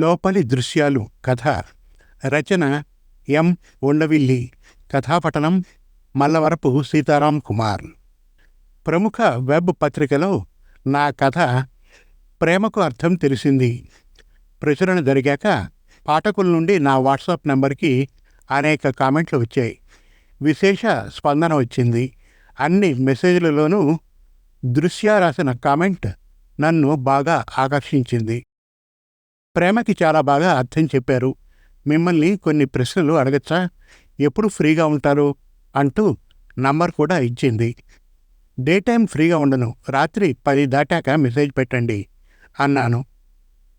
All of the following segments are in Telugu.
లోపలి దృశ్యాలు కథ రచన ఎం. ఉండవిల్లి కథాపఠనం మల్లవరపు సీతారాం కుమార్. ప్రముఖ వెబ్ పత్రికలో నా కథ ప్రేమకు అర్థం తెలిసింది. ప్రచురణ జరిగాక పాఠకుల నుండి నా వాట్సాప్ నెంబర్కి అనేక కామెంట్లు వచ్చాయి. విశేష స్పందన వచ్చింది. అన్ని మెసేజ్లలోనూ దృశ్య రాసిన కామెంట్ నన్ను బాగా ఆకర్షించింది. ప్రేమకి చాలా బాగా అర్థం చెప్పారు. మిమ్మల్ని కొన్ని ప్రశ్నలు అడగచ్చా? ఎప్పుడు ఫ్రీగా ఉంటారు? అంటూ నంబర్ కూడా ఇచ్చింది. డే టైం ఫ్రీగా ఉండను. రాత్రి పది దాటాక మెసేజ్ పెట్టండి అన్నాను.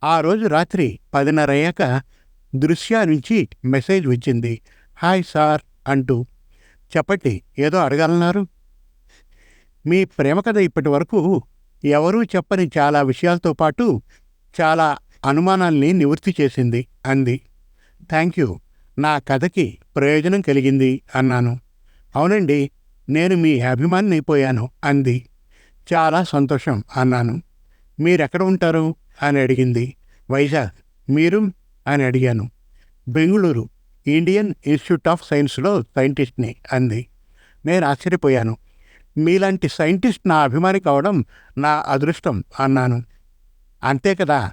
ఆ రోజు రాత్రి పదిన్నర అయ్యాక దృశ్య నుంచి మెసేజ్ వచ్చింది. హాయ్ సార్ అంటూ. చెప్పండి ఏదో అడగాలన్నారు? మీ ప్రేమ కథ ఇప్పటి వరకు ఎవరూ చెప్పని చాలా విషయాలతో పాటు చాలా అనుమానాల్ని నివృత్తి చేసింది అంది. Thank you. నా కథకి ప్రయోజనం కలిగింది అన్నాను. అవునండి నేను మీ అభిమాని అయిపోయాను అంది. చాలా సంతోషం అన్నాను. మీరెక్కడ ఉంటారు? అని అడిగింది. వైజాగ్. మీరు? అని అడిగాను. బెంగళూరు. ఇండియన్ ఇన్స్టిట్యూట్ ఆఫ్ సైన్స్లో సైంటిస్ట్ని అంది. నేను ఆశ్చర్యపోయాను. మీలాంటి సైంటిస్ట్ నా అభిమాని కావడం నా అదృష్టం అన్నాను. అంతే కదా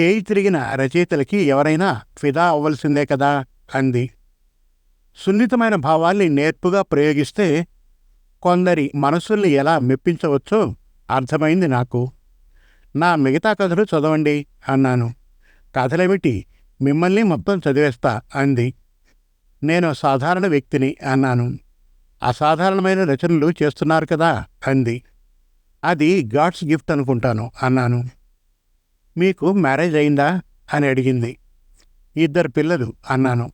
చేయి తిరిగిన రచయితలకి ఎవరైనా ఫిదా అవ్వలసిందే కదా? అంది. సున్నితమైన భావాల్ని నేర్పుగా ప్రయోగిస్తే కొందరి మనసుల్ని ఎలా మెప్పించవచ్చో అర్థమైంది నాకు. నా మిగతా కథలు చదవండి అన్నాను. కథలేమిటి? మిమ్మల్ని మొత్తం చదివేస్తా అంది. నేను సాధారణ వ్యక్తిని అన్నాను. అసాధారణమైన రచనలు చేస్తున్నారు కదా? అంది. అది గాడ్స్ గిఫ్ట్ అనుకుంటాను అన్నాను. మీకు మ్యారేజ్ అయిందా? అని అడిగింది. ఇద్దరు పిల్లలు అన్నాను.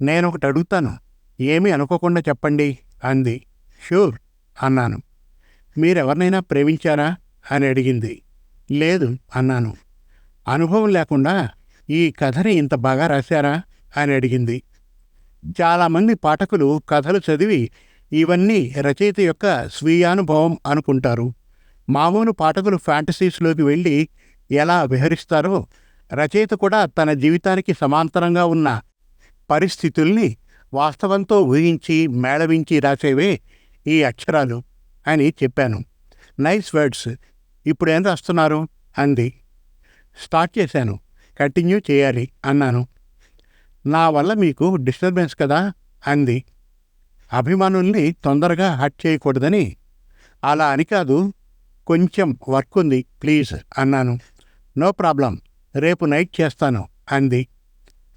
నేను ఒకటి అడుగుతాను. ఏమీ అనుకోకుండా చెప్పండి అంది. షూర్ అన్నాను. మీరెవరినైనా ప్రేమించారా? అని అడిగింది. లేదు అన్నాను. అనుభవం లేకుండా ఈ కథని ఇంత బాగా రాశారా? అని అడిగింది. చాలామంది పాఠకులు కథలు చదివి ఇవన్నీ రచయిత యొక్క స్వీయానుభవం అనుకుంటారు. మామూలు పాఠకులు ఫ్యాంటసీస్లోకి వెళ్ళి ఎలా విహరిస్తారో రచయిత కూడా తన జీవితానికి సమాంతరంగా ఉన్న పరిస్థితుల్ని వాస్తవంతో ఊహించి మేళవించి రాసేవే ఈ అక్షరాలు అని చెప్పాను. Nice words. ఇప్పుడు ఏం రాస్తున్నారు? అంది. స్టార్ట్ చేశాను. కంటిన్యూ చేయాలి అన్నాను. నా వల్ల మీకు డిస్టర్బెన్స్ కదా? అంది. అభిమానుల్ని తొందరగా హట్ చేయకూడదని. అలా అని కాదు. కొంచెం వర్క్ ఉంది ప్లీజ్ అన్నాను. నో ప్రాబ్లం రేపు నైట్ చేస్తాను అంది.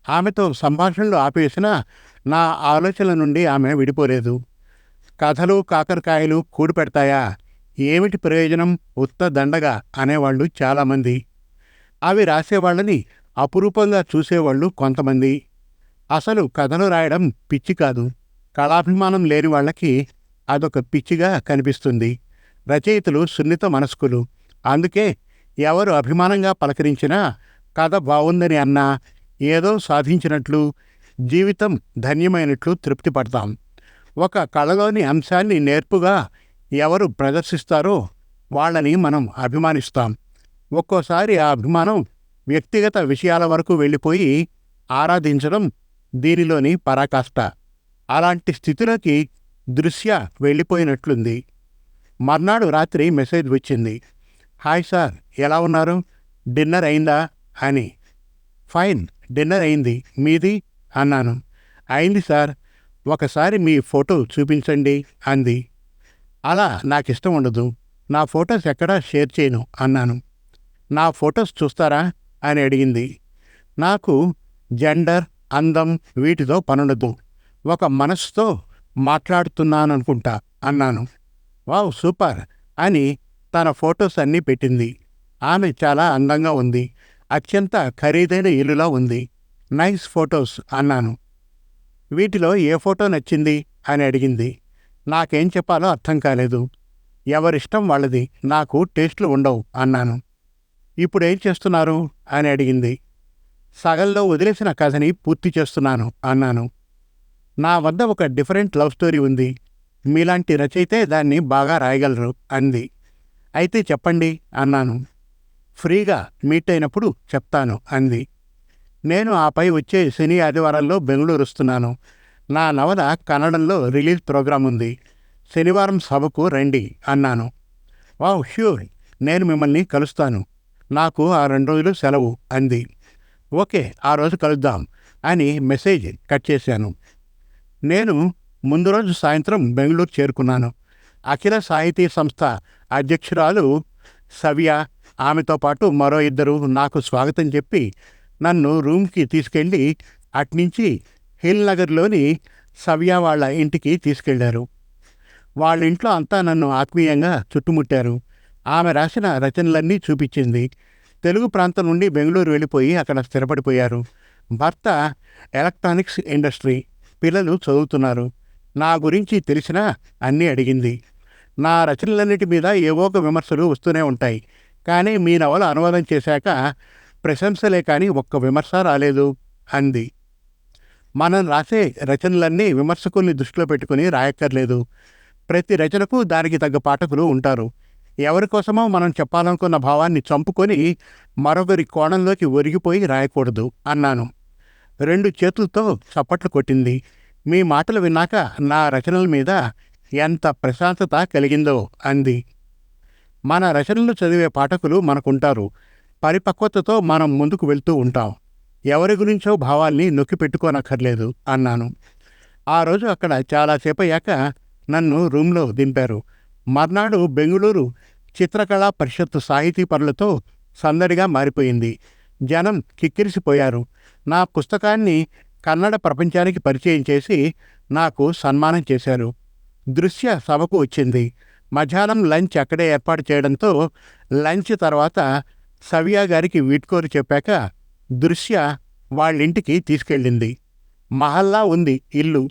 ఆమెతో సంభాషణలు ఆపేసినా నా ఆలోచనల నుండి ఆమె విడిపోలేదు. కథలు కాకరకాయలు కూడి పెడతాయా ఏమిటి ప్రయోజనం? ఉత్త దండగా అనేవాళ్ళు చాలామంది. అవి రాసేవాళ్ళని అపురూపంగా చూసేవాళ్ళు కొంతమంది. అసలు కథలు రాయడం పిచ్చి కాదు. కళాభిమానం లేని వాళ్ళకి అదొక పిచ్చిగా కనిపిస్తుంది. రచయితలు సున్నిత మనస్కులు. అందుకే ఎవరు అభిమానంగా పలకరించినా కథ బాగుందని అన్నా ఏదో సాధించినట్లు జీవితం ధన్యమైనట్లు తృప్తి పడతాం ఒక కళలోని అంశాన్ని నేర్పుగా ఎవరు ప్రదర్శిస్తారో వాళ్ళని మనం అభిమానిస్తాం. ఒక్కోసారి ఆ అభిమానం వ్యక్తిగత విషయాల వరకు వెళ్ళిపోయి ఆరాధించడం దీనిలోని పరాకాష్ట. అలాంటి స్థితిలోకి దృశ్య వెళ్ళిపోయినట్లుంది. మర్నాడు రాత్రి మెసేజ్ వచ్చింది. హాయ్ సార్ ఎలా ఉన్నారు? డిన్నర్ అయిందా? అని. ఫైన్ డిన్నర్ అయింది మీది? అన్నాను. అయింది సార్ ఒకసారి మీ ఫోటో చూపించండి అంది. అలా నాకు ఇష్టం ఉండదు నా ఫొటోస్ ఎక్కడా షేర్ చేయను అన్నాను. నా ఫొటోస్ చూస్తారా? అని అడిగింది. నాకు జెండర్ అందం వీటితో పనుండదు ఒక మనసుతో మాట్లాడుతున్నాననుకుంటా అన్నాను. వావ్ సూపర్ అని తన ఫొటోస్ అన్నీ పెట్టింది. ఆమె చాలా అందంగా ఉంది. అత్యంత ఖరీదైన ఇల్లులా ఉంది. నైస్ ఫొటోస్ అన్నాను. వీటిలో ఏ ఫోటో నచ్చింది? అని అడిగింది. నాకేం చెప్పాలో అర్థం కాలేదు. ఎవరిష్టం వాళ్ళది. నాకు టేస్ట్లు ఉండవు అన్నాను. ఇప్పుడేం చేస్తున్నారు? అని అడిగింది. సగంలో వదిలేసిన కథని పూర్తి చేస్తున్నాను అన్నాను. నా వద్ద ఒక డిఫరెంట్ లవ్ స్టోరీ ఉంది. మీలాంటి రచయితే దాన్ని బాగా రాయగలరు అంది. అయితే చెప్పండి అన్నాను. ఫ్రీగా మీట్ అయినప్పుడు చెప్తాను అంది. నేను ఆపై వచ్చే శని ఆదివారాల్లో బెంగళూరు వస్తున్నాను నా నవల కన్నడంలో రిలీజ్ ప్రోగ్రాం ఉంది. శనివారం సభకు రండి అన్నాను. Wow sure. నేను మిమ్మల్ని కలుస్తాను. నాకు ఆ రెండు రోజులు సెలవు అంది. ఓకే ఆ రోజు కలుద్దాం అని మెసేజ్ కట్ చేశాను. నేను ముందు రోజు సాయంత్రం బెంగళూరు చేరుకున్నాను. అఖిల సాహితీ సంస్థ అధ్యక్షురాలు సవ్య. ఆమెతో పాటు మరో ఇద్దరు నాకు స్వాగతం చెప్పి నన్ను రూమ్కి తీసుకెళ్ళి అట్నుంచి హిల్ నగర్లోని సవ్య వాళ్ళ ఇంటికి తీసుకెళ్ళారు వాళ్ళ ఇంట్లో అంతా నన్ను ఆత్మీయంగా చుట్టుముట్టారు. ఆమె రాసిన రచనలన్నీ చూపించింది. తెలుగు ప్రాంతం నుండి బెంగళూరు వెళ్ళిపోయి అక్కడ స్థిరపడిపోయారు. భర్త ఎలక్ట్రానిక్స్ ఇండస్ట్రీ పిల్లలు చదువుతున్నారు. నా గురించి తెలిసినా అన్నీ అడిగింది. నా రచనలన్నిటి మీద ఏవో ఒక విమర్శలు వస్తూనే ఉంటాయి. కానీ మీ నవల అనువాదం చేశాక ప్రశంసలే కానీ ఒక్క విమర్శ రాలేదు అంది. మనం రాసే రచనలన్నీ విమర్శకుల్ని దృష్టిలో పెట్టుకుని రాయక్కర్లేదు. ప్రతి రచనకు దానికి తగ్గ పాఠకులు ఉంటారు. ఎవరి కోసమో మనం చెప్పాలనుకున్న భావాన్ని చంపుకొని మరొకరి కోణంలోకి ఒరిగిపోయి రాయకూడదు అన్నాను. రెండు చేతులతో చప్పట్లు కొట్టింది. మీ మాటలు విన్నాక నా రచనల మీద ఎంత ప్రశాంతత కలిగిందో అంది. మన రచనలు చదివే పాఠకులు మనకుంటారు. పరిపక్వతతో మనం ముందుకు వెళ్తూ ఉంటాం. ఎవరి గురించో భావాల్ని నొక్కి పెట్టుకోనక్కర్లేదు అన్నాను. ఆ రోజు అక్కడ చాలాసేపు అయ్యాక నన్ను రూమ్లో దింపారు. మర్నాడు బెంగుళూరు చిత్రకళా పరిషత్తు సాహితీ పనులతో సందడిగా మారిపోయింది. జనం కిక్కిరిసిపోయారు. నా పుస్తకాన్ని కన్నడ ప్రపంచానికి పరిచయం చేసి నాకు సన్మానం చేశారు. దృశ్య సభకు వచ్చింది. మధ్యాహ్నం లంచ్ అక్కడే ఏర్పాటు చేయడంతో లంచ్ తర్వాత సవియా గారికి వీట్కోరు చెప్పాక దృశ్య వాళ్ళింటికి తీసుకెళ్ళింది. మహల్లా ఉంది ఇల్లు.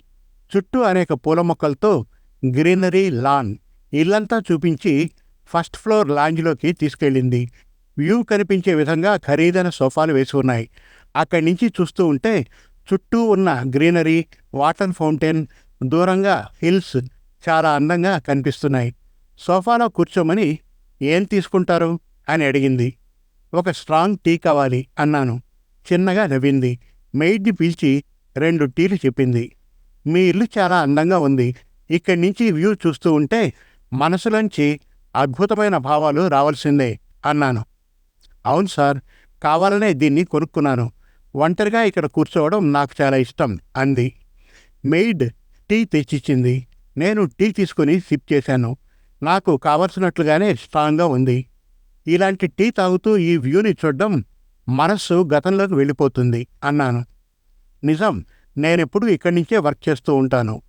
చుట్టూ అనేక పూల మొక్కలతో గ్రీనరీ లాన్ ఇల్లంతా చూపించి ఫస్ట్ ఫ్లోర్ లాంజ్లోకి తీసుకెళ్ళింది. వ్యూ కనిపించే విధంగా ఖరీదైన సోఫాలు వేసి ఉన్నాయి. అక్కడి నుంచి చూస్తూ ఉంటే చుట్టూ ఉన్న గ్రీనరీ వాటర్ ఫౌంటైన్ దూరంగా హిల్స్ చాలా అందంగా కనిపిస్తున్నాయి. సోఫాలో కూర్చోమని ఏం తీసుకుంటారు? అని అడిగింది. ఒక స్ట్రాంగ్ టీ కావాలి అన్నాను. చిన్నగా నవ్వింది. మెయిడ్ని పిలిచి రెండు టీలు చెప్పింది. మీ ఇల్లు చాలా అందంగా ఉంది. ఇక్కడి నుంచి వ్యూ చూస్తూ ఉంటే మనసులోంచి అద్భుతమైన భావాలు రావాల్సిందే అన్నాను. అవును సార్. కావాలనే దీన్ని కొనుక్కున్నాను. ఒంటరిగా ఇక్కడ కూర్చోవడం నాకు చాలా ఇష్టం అంది. మెయిడ్ టీ తెచ్చిచ్చింది. నేను టీ తీసుకుని సిప్ చేశాను. నాకు కావలసినట్లుగానే స్ట్రాంగ్గా ఉంది. ఇలాంటి టీ తాగుతూ ఈ వ్యూని చూడడం మనస్సు గతంలోకి వెళ్ళిపోతుంది అన్నాను. నిజం నేనెప్పుడు ఇక్కడి నుంచే వర్క్ చేస్తూ ఉంటాను.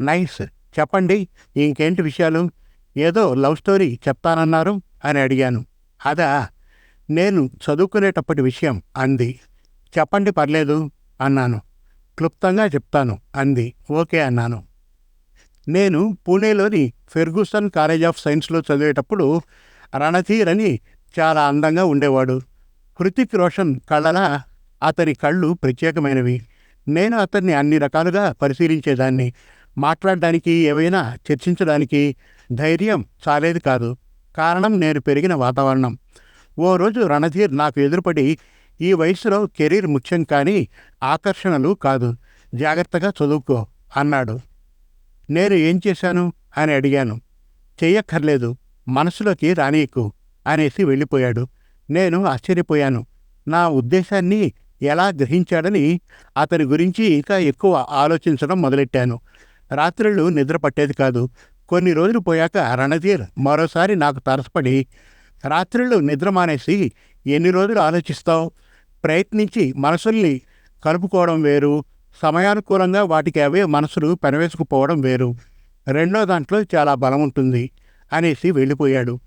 నైస్ చెప్పండి ఇంకేంటి విషయాలు? ఏదో లవ్ స్టోరీ చెప్తానన్నారు అని అడిగాను. అదా నేను చదువుకునేటప్పటి విషయం అంది. చెప్పండి పర్లేదు అన్నాను. క్లుప్తంగా చెప్తాను అంది. ఓకే అన్నాను. నేను పూణేలోని ఫెర్గూసన్ కాలేజ్ ఆఫ్ సైన్స్లో చదివేటప్పుడు రణధీర్ అని చాలా అందంగా ఉండేవాడు. హృతిక్ రోషన్ కళ్ళలా అతని కళ్ళు ప్రత్యేకమైనవి. నేను అతన్ని అన్ని రకాలుగా పరిశీలించేదాన్ని. మాట్లాడడానికి ఏవైనా చర్చించడానికి ధైర్యం చాలేది కాదు. కారణం నేను పెరిగిన వాతావరణం. ఓ రోజు రణధీర్ నాకు ఎదురుపడి ఈ వయసులో కెరీర్ ముఖ్యం కానీ ఆకర్షణలు కాదు. జాగ్రత్తగా చదువుకో అన్నాడు. నేను ఏం చేశాను? అని అడిగాను. చెయ్యక్కర్లేదు. మనసులోకి రానీయకు అనేసి వెళ్ళిపోయాడు. నేను ఆశ్చర్యపోయాను. నా ఉద్దేశాన్ని ఎలా గ్రహించాడని అతని గురించి ఇంకా ఎక్కువ ఆలోచించడం మొదలెట్టాను. రాత్రులు నిద్ర పట్టేది కాదు. కొన్ని రోజులు పోయాక రణధీర్ మరోసారి నాకు తరసపడి రాత్రిళ్ళు నిద్ర మానేసి ఎన్ని రోజులు ఆలోచిస్తావు? ప్రయత్నించి మనసుల్ని కలుపుకోవడం వేరు. సమయానుకూలంగా వాటికి అవే మనసులు పెనవేసుకుపోవడం వేరు. రెండో దాంట్లో చాలా బలం ఉంటుంది అనేసి వెళ్ళిపోయాడు.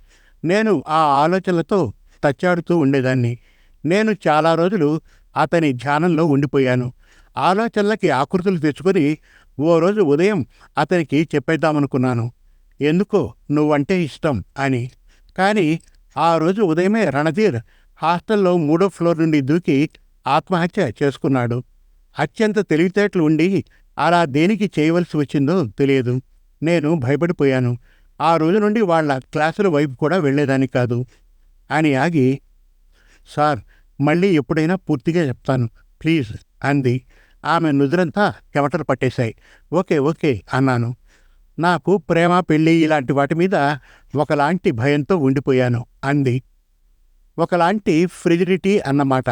నేను ఆ ఆలోచనలతో తచ్చాడుతూ ఉండేదాన్ని. నేను చాలా రోజులు అతని ధ్యానంలో ఉండిపోయాను. ఆలోచనలకి ఆకృతులు తెచ్చుకొని ఓ రోజు ఉదయం అతనికి చెప్పేద్దామనుకున్నాను. ఎందుకో నువ్వంటే ఇష్టం అని. కానీ ఆ రోజు ఉదయమే రణధీర్ హాస్టల్లో మూడో ఫ్లోర్ నుండి దూకి ఆత్మహత్య చేసుకున్నాడు. అత్యంత తెలివితేటలు ఉండి అలా దేనికి చేయవలసి వచ్చిందో తెలియదు. నేను భయపడిపోయాను. ఆ రోజు నుండి వాళ్ళ క్లాసుల వైపు కూడా వెళ్ళేదాన్ని కాదు. అని ఆగి సార్ మళ్ళీ ఎప్పుడైనా పూర్తిగా చెప్తాను. ప్లీజ్ అంది. ఆమె నుదురంతా చెమటలు పట్టేశాయి. ఓకే ఓకే అన్నాను. నాకు ప్రేమ పెళ్ళి ఇలాంటి వాటి మీద ఒకలాంటి భయంతో ఉండిపోయాను అంది. ఒకలాంటి ఫ్రిజిడిటీ అన్నమాట.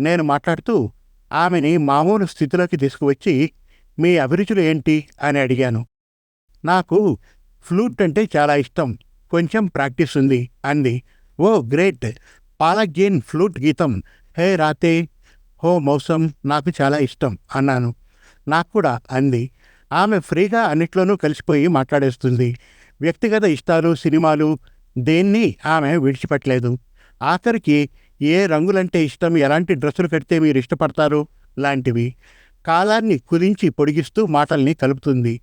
నేను మాట్లాడుతూ ఆమెని మామూలు స్థితిలోకి తీసుకువచ్చి మీ అభిరుచులు ఏంటి? అని అడిగాను. నాకు ఫ్లూట్ అంటే చాలా ఇష్టం కొంచెం ప్రాక్టీస్ ఉంది అంది. ఓ గ్రేట్! పాలగేన్ ఫ్లూట్ గీతం. హే రాతే హో మౌసం నాకు చాలా ఇష్టం అన్నాను. నాకు కూడా అంది. ఆమె ఫ్రీగా అన్నిట్లోనూ కలిసిపోయి మాట్లాడేస్తుంది. వ్యక్తిగత ఇష్టాలు సినిమాలు దేన్ని ఆమె విడిచిపెట్టలేదు. ఆఖరికి ఏ రంగులంటే ఇష్టం ఎలాంటి డ్రెస్సులు కడితే మీరు ఇష్టపడతారు? లాంటివి. కాలాన్ని కుదించి పొడిగిస్తూ మాటల్ని కలుపుతుంది.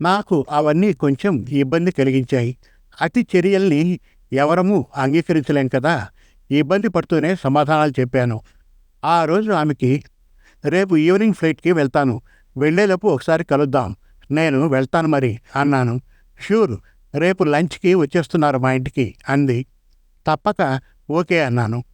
నాకు అవన్నీ కొంచెం ఇబ్బంది కలిగించాయి. అతి చర్యల్ని ఎవరము అంగీకరించలేం కదా? ఇబ్బంది పడుతూనే సమాధానాలు చెప్పాను. ఆ రోజు ఆమెకి రేపు ఈవినింగ్ ఫ్లైట్కి వెళ్తాను. వెళ్ళేలోపు ఒకసారి కలుద్దాం. నేను వెళ్తాను మరి అన్నాను. షూర్ రేపు లంచ్కి వచ్చేస్తున్నారు మా ఇంటికి అంది. తప్పక ఓకే అన్నాను.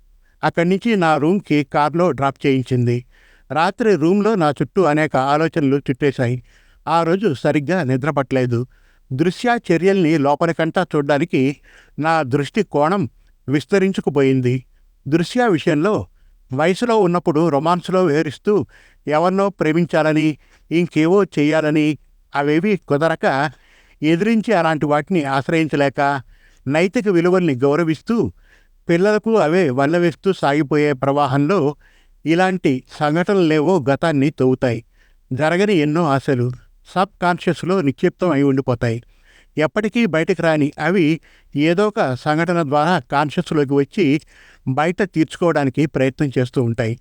అక్కడి నుంచి నా రూమ్కి కార్లో డ్రాప్ చేయించింది. రాత్రి రూమ్లో నా చుట్టూ అనేక ఆలోచనలు చుట్టేశాయి. ఆ రోజు సరిగ్గా నిద్రపట్టలేదు. దృశ్య చర్యల్ని లోపలికంటా చూడడానికి నా దృష్టి కోణం విస్తరించుకుపోయింది. దృశ్య విషయంలో వయసులో ఉన్నప్పుడు రొమాన్స్లో విహరిస్తూ ఎవరినో ప్రేమించాలని ఇంకేవో చేయాలని అవేవి కుదరక ఎదిరించి అలాంటి వాటిని ఆశ్రయించలేక నైతిక విలువల్ని గౌరవిస్తూ పిల్లలకు అవే వల్లవేస్తూ సాగిపోయే ప్రవాహంలో ఇలాంటి సంఘటనలేవో గతాన్ని తవ్వుతాయి. జరగని ఎన్నో ఆశలు సబ్ కాన్షియస్లో నిక్షిప్తం అయి ఉండిపోతాయి. ఎప్పటికీ బయటకు రాని అవి ఏదో ఒక సంఘటన ద్వారా కాన్షియస్లోకి వచ్చి బయట తీర్చుకోవడానికి ప్రయత్నం చేస్తూ ఉంటాయి.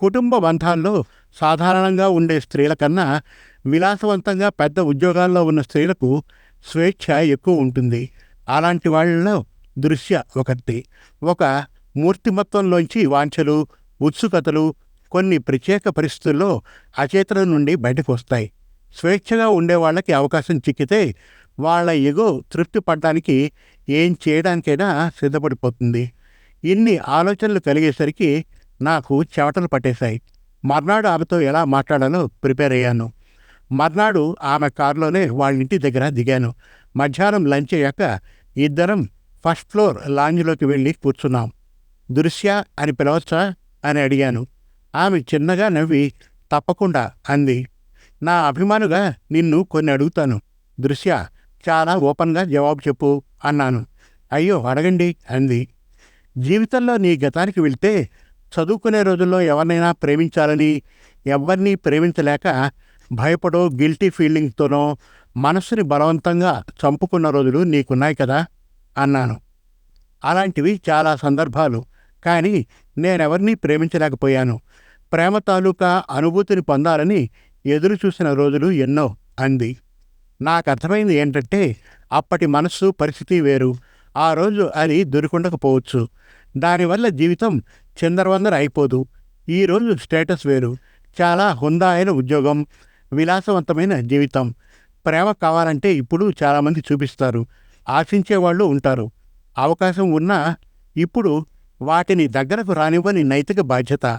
కుటుంబ బంధాల్లో సాధారణంగా ఉండే స్త్రీల కన్నా విలాసవంతంగా పెద్ద ఉద్యోగాల్లో ఉన్న స్త్రీలకు స్వేచ్ఛ ఎక్కువ ఉంటుంది. అలాంటి వాళ్ళలో దృశ్య ఒకటి. ఒక మూర్తిమత్వంలోంచి వాంఛలు ఉత్సుకతలు కొన్ని ప్రత్యేక పరిస్థితుల్లో అచేతనం నుండి బయటకు వస్తాయి. స్వేచ్ఛగా ఉండే వాళ్ళకి అవకాశం చిక్కితే వాళ్ళ ఎగో తృప్తి పడడానికి ఏం చేయడానికైనా సిద్ధపడిపోతుంది. ఇన్ని ఆలోచనలు కలిగేసరికి నాకు చెమటలు పట్టేశాయి. మర్నాడు ఆమెతో ఎలా మాట్లాడాలో ప్రిపేర్ అయ్యాను. మర్నాడు ఆమె కారులోనే వాళ్ళ ఇంటి దగ్గర దిగాను. మధ్యాహ్నం లంచ్ అయ్యాక ఇద్దరం ఫస్ట్ ఫ్లోర్ లాంజ్లోకి వెళ్ళి కూర్చున్నాం. దృశ్య అని పిలవచ్చా? అని అడిగాను. ఆమె చిన్నగా నవ్వి తప్పకుండా అంది. నా అభిమానుగా నిన్ను కొన్ని అడుగుతాను. దృశ్య చాలా ఓపెన్గా జవాబు చెప్పు అన్నాను. అయ్యో అడగండి అంది. జీవితంలో నీ గతానికి వెళ్తే చదువుకునే రోజుల్లో ఎవరినైనా ప్రేమించాలని ఎవరిని ప్రేమించలేక భయపడో గిల్టీ ఫీలింగ్తోనో మనస్సుని బలవంతంగా చంపుకున్న రోజులు నీకున్నాయి కదా? అన్నాను. అలాంటివి చాలా సందర్భాలు. కానీ నేనెవరినీ ప్రేమించలేకపోయాను. ప్రేమ తాలూకా అనుభూతిని పొందాలని ఎదురు చూసిన రోజులు ఎన్నో అంది. నాకు అర్థమైంది ఏంటంటే అప్పటి మనస్సు పరిస్థితి వేరు. ఆ రోజు అది దొరికొండకపోవచ్చు. దానివల్ల జీవితం చిందరవందర అయిపోదు. ఈరోజు స్టేటస్ వేరు. చాలా హుందా అయిన ఉద్యోగం విలాసవంతమైన జీవితం. ప్రేమ కావాలంటే ఇప్పుడు చాలామంది చూపిస్తారు. ఆశించేవాళ్ళు ఉంటారు. అవకాశం ఉన్నా ఇప్పుడు వాటిని దగ్గరకు రానివ్వని నైతిక బాధ్యత.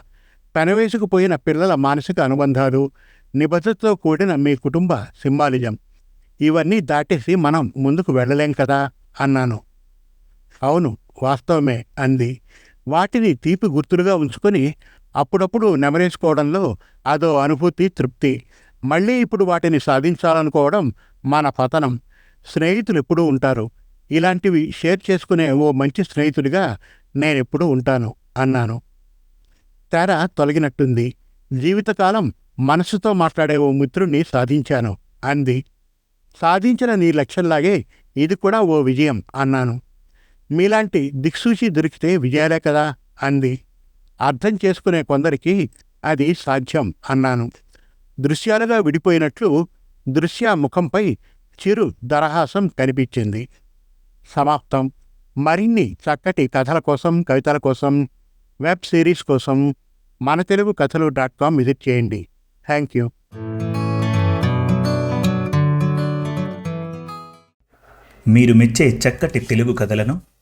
పెనవేసుకుపోయిన పిల్లల మానసిక అనుబంధాలు నిబద్ధతతో కూడిన మీ కుటుంబ సింబాలిజం. ఇవన్నీ దాటేసి మనం ముందుకు వెళ్ళలేం కదా? అన్నాను. అవును. వాస్తవమే అంది. వాటిని తీపి గుర్తులుగా ఉంచుకొని అప్పుడప్పుడు నెమరేసుకోవడంలో అదో అనుభూతి తృప్తి. మళ్ళీ ఇప్పుడు వాటిని సాధించాలనుకోవడం మన పతనం. స్నేహితులు ఎప్పుడూ ఉంటారు. ఇలాంటివి షేర్ చేసుకునే ఓ మంచి స్నేహితుడిగా నేనెప్పుడూ ఉంటాను అన్నాను. తెర తొలగినట్టుంది. జీవితకాలం మనసుతో మాట్లాడే ఓ మిత్రుణ్ణి సాధించాను అంది. సాధించిన నీ లక్ష్యంలాగే ఇది కూడా ఓ విజయం అన్నాను. మీలాంటి దిక్సూచి దొరికితే విజయాలే కదా అంది. అర్థం చేసుకునే కొందరికి అది సాధ్యం అన్నాను. దృశ్యాలుగా విడిపోయినట్లు దృశ్య ముఖంపై చిరు దరహాసం కనిపించింది. సమాప్తం. మరిన్ని చక్కటి కథల కోసం కవితల కోసం వెబ్ సిరీస్ కోసం మన తెలుగు కథలు డాట్ కామ్ విజిట్ చేయండి. Thank you. మీరు మెచ్చే చక్కటి తెలుగు కథలను